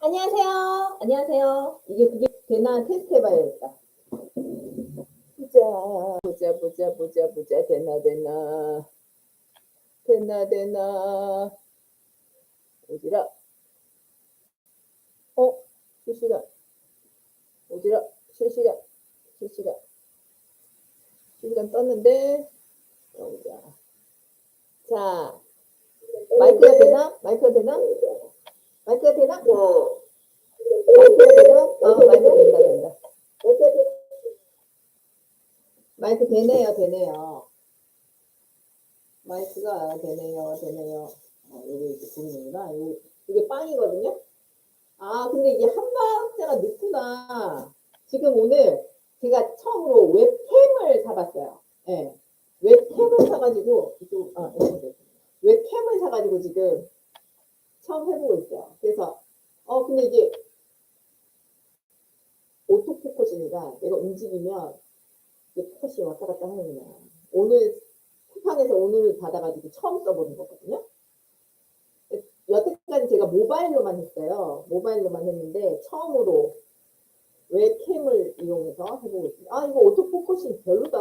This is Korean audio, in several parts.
안녕하세요. 안녕하세요. 이게 그게 되나 테스트 해봐야겠다. 보자, 보자, 보자, 보자, 보자. 되나, 되나. 되나, 되나. 오지라. 어? 실시간. 오지라. 실시간. 실시간. 실시간 떴는데. 보자. 자, 마이크가 되나? 마이크가 되나? 마이크가 되나? 되나? 어, 마이크 된다, 된다. 마이크 되네요, 되네요. 마이크가 되네요, 되네요. 어, 여기 이렇게 보이는구나. 요- 이게 빵이거든요. 아, 근데 이게 한 박자가 늦구나. 지금 오늘 제가 처음으로 웹캠을 사봤어요. 예. 웹캠을 사가지고, 이쪽, 아, 이렇게. 웹캠을 사가지고 지금 처음 해보고 있어요. 그래서, 어, 근데 이게 오토 포커싱이가 내가 움직이면 이게 포커싱이 왔다 갔다 하는구나. 오늘 쿠팡에서 오늘 받아가지고 처음 써보는 거거든요. 여태까지 제가 모바일로만 했어요. 모바일로만 했는데 처음으로 웹캠을 이용해서 해보고 있습니다. 아 이거 오토포커싱 별로다.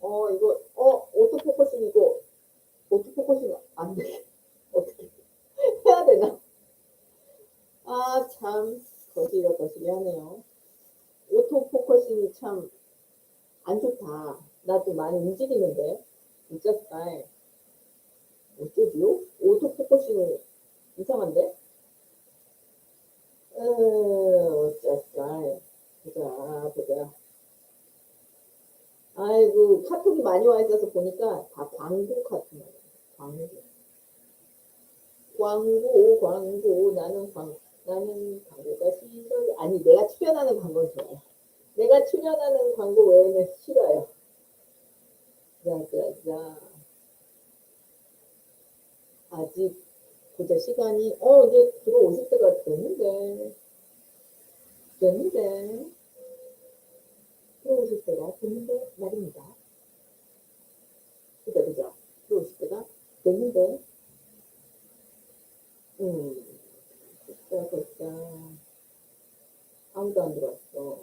어 이거 어 오토포커싱 이거 오토포커싱 안 돼. 어떻게 해야 되나? 아 참 거시기 하네요. 오토 포커싱이 참 안 좋다. 나도 많이 움직이는데 스타일. 어쩌지요? 오토 포커싱이 이상한데? 에, 어쩌스타일. 보자, 보자. 아이고, 카톡이 많이 와 있어서 보니까 다 광고 카톡이야. 광고. 광고, 광고, 나는 광, 나는 광고가 싫어요. 아니, 내가 출연하는 광고는 좋아요. 내가 출연하는 광고 외에는 싫어요. 자, 자, 자. 아직 보자 시간이 어 이제 들어오실 때가 됐는데 됐는데 들어오실 때가 됐는데 말입니다. 그죠 그죠 들어오실 때가 됐는데 음 됐다 아무도 안 들어왔어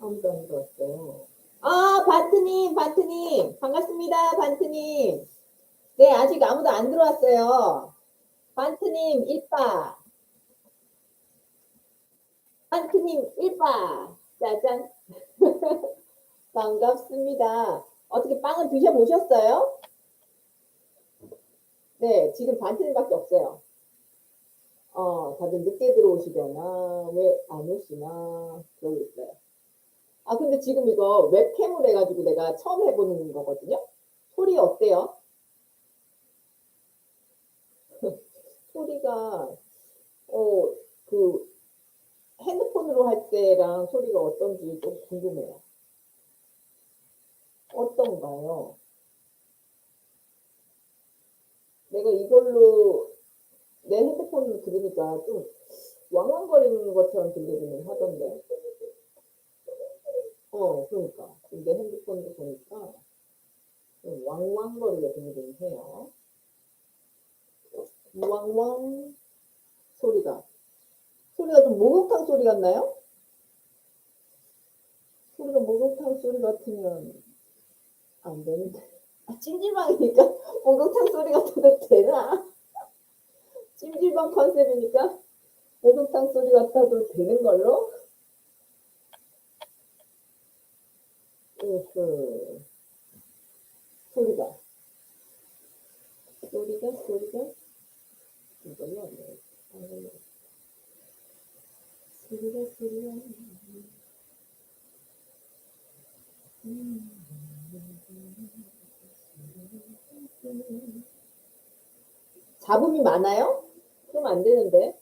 아무도 안 들어왔어요. 아 바트님 바트님 반갑습니다 바트님. 네, 아직 아무도 안 들어왔어요. 반트님 1바. 반트님 1바. 짜잔. 반갑습니다. 어떻게 빵은 드셔보셨어요? 네, 지금 반트님밖에 없어요. 어, 다들 늦게 들어오시려나, 왜 안 오시나, 그러고 있어요. 아, 근데 지금 이거 웹캠으로 해가지고 내가 처음 해보는 거거든요? 소리 어때요? 소리가 어 그 핸드폰으로 할 때랑 소리가 어떤지 좀 궁금해요. 어떤가요? 내가 이걸로 내 핸드폰으로 들으니까 좀 왕왕거리는 것처럼 들리기는 하던데. 어, 그러니까. 근데 핸드폰으로 보니까 좀 왕왕거리게 들리긴 해요. 왕왕 소리가 소리가 좀 목욕탕 소리 같나요? 소리가 목욕탕 소리 같으면 안 되는데 아, 찜질방이니까 목욕탕 소리 같아도 되나? 찜질방 컨셉이니까 목욕탕 소리 같아도 되는 걸로? 으흐 소리가 소리가 소리가 이걸로 안. 소리가 소리가. 잡음이 많아요? 그럼 안 되는데.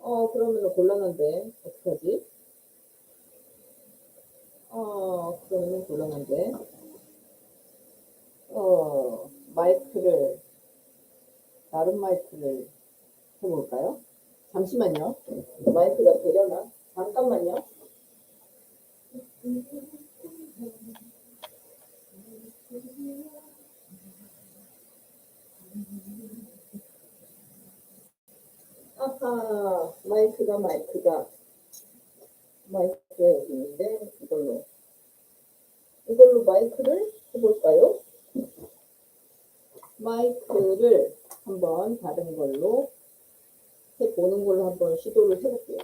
어, 그러면 곤란한데. 어떡하지? 어, 그러면 곤란한데. 어, 마이크를 다른 마이크를 해볼까요? 잠시만요. 마이크가 되려나? 잠깐만요. 마이크가 마이크가 마이크가 여기 있는데 이걸로 이걸로 마이크를 해볼까요? 마이크를 한번 다른 걸로 해보는 걸로 한번 시도를 해볼게요.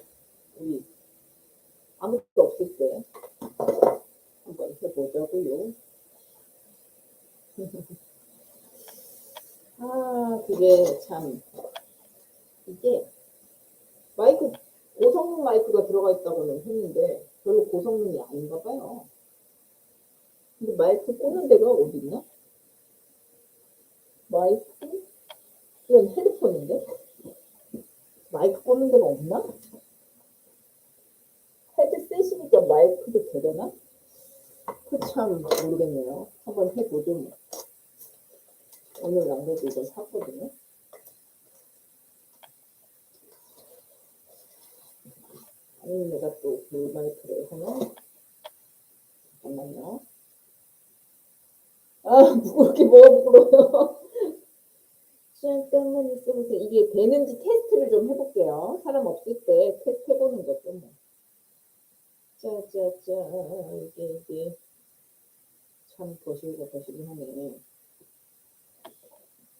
우리 아무것도 없을 때 한번 해보자고요. 아, 그게 참 이게 마이크 고성능 마이크가 들어가 있다고는 했는데 별로 고성능이 아닌가 봐요. 근데 마이크 꽂는 데가 어디 있나? 마이크? 이건 헤드폰인데? 마이크 꽂는 데가 없나? 헤드셋이니까 마이크도 되려나? 그 참 모르겠네요. 한번 해보죠. 뭐. 오늘 안 그래도 이걸 샀거든요. 아니면 내가 또 그 마이크를 하면 잠깐만요. 아, 부끄럽게 뭐가 부끄러워요. 잠깐만 있어보세요. 이게 되는지 테스트를 좀 해볼게요. 사람 없을 때 테스트 해보는 거죠. 뭐. 짜자자, 이게, 이게. 참 거실과 거실이 하네.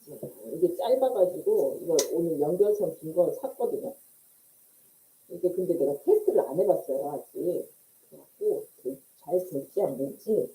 자, 이게 짧아가지고, 이거 오늘 연결선 긴 거 샀거든요. 이게 근데 내가 테스트를 안 해봤어요, 아직. 그래갖고, 그잘 될지 안 될지